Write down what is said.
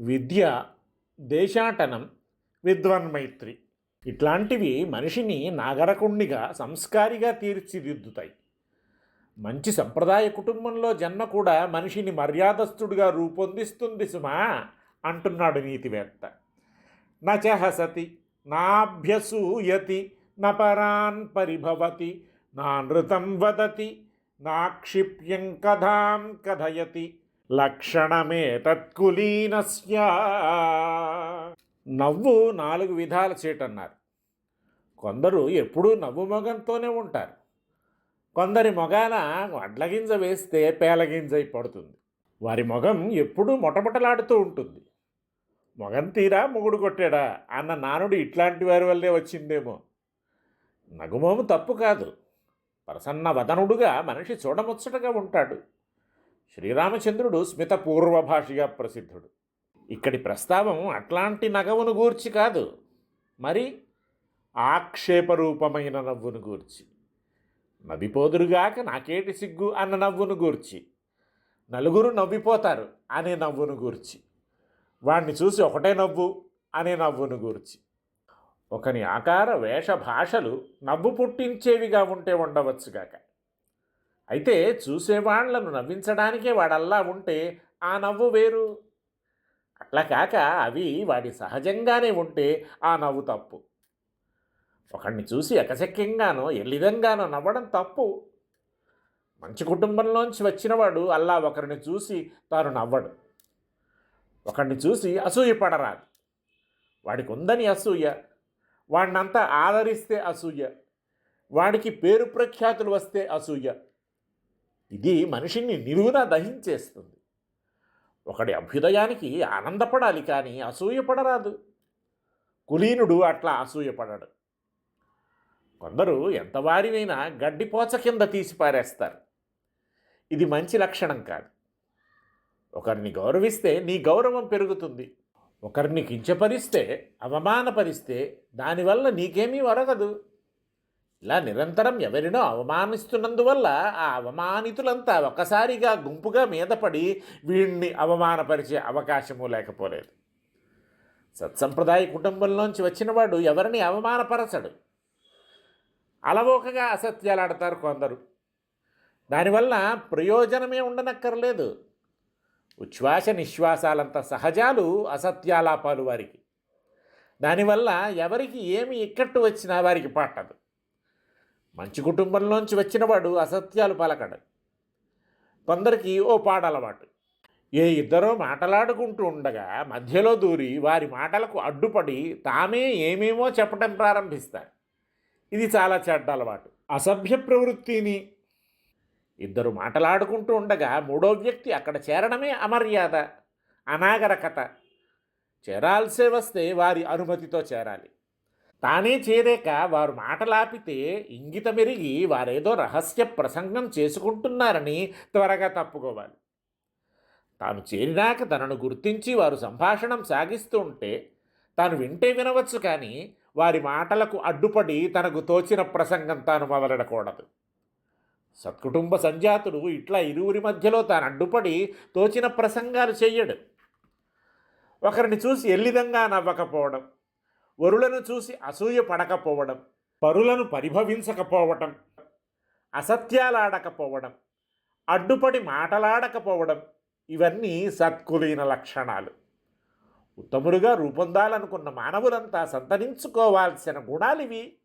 విద్య దేశాటనం విద్వన్మైత్రి ఇట్లాంటివి మనిషిని నాగరకుండిగా సంస్కారిగా తీర్చిదిద్దుతాయి. మంచి సంప్రదాయ కుటుంబంలో జన్మ కూడా మనిషిని మర్యాదస్థుడిగా రూపొందిస్తుంది సుమా అంటున్నాడు నీతివేత్త. నచహసతి నాభ్యసూయతి నపరాన్ పరిభవతి నా నృతం వదతి నాక్షిప్యం కథాం కథయతి లక్షణమే తత్కులీనస్య నవ్వు నాలుగు విధాల చేటన్నారు. కొందరు ఎప్పుడూ నవ్వు మొగంతోనే ఉంటారు. కొందరి మొగాన వడ్లగింజ వేస్తే పేలగింజై పడుతుంది. వారి మొగం ఎప్పుడూ మొటమొటలాడుతూ ఉంటుంది. మొగం తీరా మొగుడు కొట్టాడా అన్న నానుడు ఇట్లాంటి వారి వల్లే వచ్చిందేమో. నగుమోము తప్పు కాదు. ప్రసన్న వదనుడుగా మనిషి చూడముచ్చటగా ఉంటాడు. శ్రీరామచంద్రుడు స్మిత పూర్వభాషిగా ప్రసిద్ధుడు. ఇక్కడి ప్రస్తావం అట్లాంటి నగవును గూర్చి కాదు. మరి ఆక్షేపరూపమైన నవ్వును గూర్చి. నవ్విపోదురుగాక నాకేటి సిగ్గు అన్న నవ్వును గూర్చి. నలుగురు నవ్విపోతారు అనే నవ్వును గూర్చి. వాణ్ణి చూసి ఒకటే నవ్వు అనే నవ్వును గూర్చి. ఒకని ఆకార వేష భాషలు నవ్వు పుట్టించేవిగా ఉంటే ఉండవచ్చుగాక. అయితే చూసేవాళ్ళను నవ్వించడానికే వాడల్లా ఉంటే ఆ నవ్వు వేరు. అట్లా కాక అవి వాడి సహజంగానే ఉంటే ఆ నవ్వు తప్పు. ఒకడిని చూసి ఎకశక్యంగానో ఎల్లిదంగానో నవ్వడం తప్పు. మంచి కుటుంబంలోంచి వచ్చినవాడు అల్లా ఒకరిని చూసి తాను నవ్వడు. ఒకడిని చూసి అసూయ పడరాదు. వాడికి ఉందని అసూయ. వాడినంతా ఆదరిస్తే అసూయ. వాడికి పేరు ప్రఖ్యాతులు వస్తే అసూయ. ఇది మనిషిని నిలువున దహించేస్తుంది. ఒకడి అభ్యుదయానికి ఆనందపడాలి కానీ అసూయపడరాదు. కులీనుడు అట్లా అసూయపడడు. కొందరు ఎంతవారినైనా గడ్డిపోచ కింద తీసి పారేస్తారు. ఇది మంచి లక్షణం కాదు. ఒకరిని గౌరవిస్తే నీ గౌరవం పెరుగుతుంది. ఒకరిని కించపరిస్తే అవమానపరిస్తే దానివల్ల నీకేమీ ఒరగదు ఇలా నిరంతరం ఎవరినో అవమానిస్తున్నందువల్ల ఆ అవమానితులంతా ఒకసారిగా గుంపుగా మీదపడి వీణ్ణి వీడిని అవమానపరిచే అవకాశము లేకపోలేదు. సత్సంప్రదాయ కుటుంబంలోంచి వచ్చినవాడు ఎవరిని అవమానపరచడు. అలవోకగా అసత్యాలాడతారు కొందరు. దానివల్ల ప్రయోజనమే ఉండనక్కర్లేదు. ఉచ్ఛ్వాస నిశ్వాసాలంత సహజాలు అసత్యాలాపాలు వారికి. దానివల్ల ఎవరికి ఏమి ఇక్కట్టు వచ్చినా వారికి పట్టదు మంచి కుటుంబంలోంచి వచ్చినవాడు అసత్యాలు పలకడు. కొందరికి ఓ పాడలవాటు ఏ ఇద్దరో మాటలాడుకుంటూ ఉండగా మధ్యలో దూరి వారి మాటలకు అడ్డుపడి తామే ఏమేమో చెప్పడం ప్రారంభిస్తారు. ఇది చాలా చెడ్డ అలవాటు. అసభ్య ప్రవృత్తిని. ఇద్దరు మాటలాడుకుంటూ ఉండగా మూడో వ్యక్తి అక్కడ చేరడమే అమర్యాద అనాగరకత. చేరాల్సే వస్తే వారి అనుమతితో చేరాలి. తానే చేరాక వారు మాటలాపితే ఇంగిత మెరిగి వారేదో రహస్య ప్రసంగం చేసుకుంటున్నారని త్వరగా తప్పుకోవాలి. తాను చేరినాక తనను గుర్తించి వారు సంభాషణం సాగిస్తూ ఉంటే తాను వింటే వినవచ్చు కానీ వారి మాటలకు అడ్డుపడి తనకు తోచిన ప్రసంగం తాను మొదలడకూడదు సత్కుటుంబ సంజాతుడు ఇట్లా ఇరువురి మధ్యలో తాను అడ్డుపడి తోచిన ప్రసంగాలు చెయ్యడు. ఒకరిని చూసి ఎల్లిదంగా నవ్వకపోవడం వరులను చూసి అసూయ పడకపోవడం పరులను పరిభవించకపోవటం అసత్యాలాడకపోవడం అడ్డుపడి మాటలాడకపోవడం ఇవన్నీ సత్కులీన లక్షణాలు. ఉత్తములుగా రూపొందాలనుకున్న మానవులంతా సంతరించుకోవాల్సిన గుణాలివి.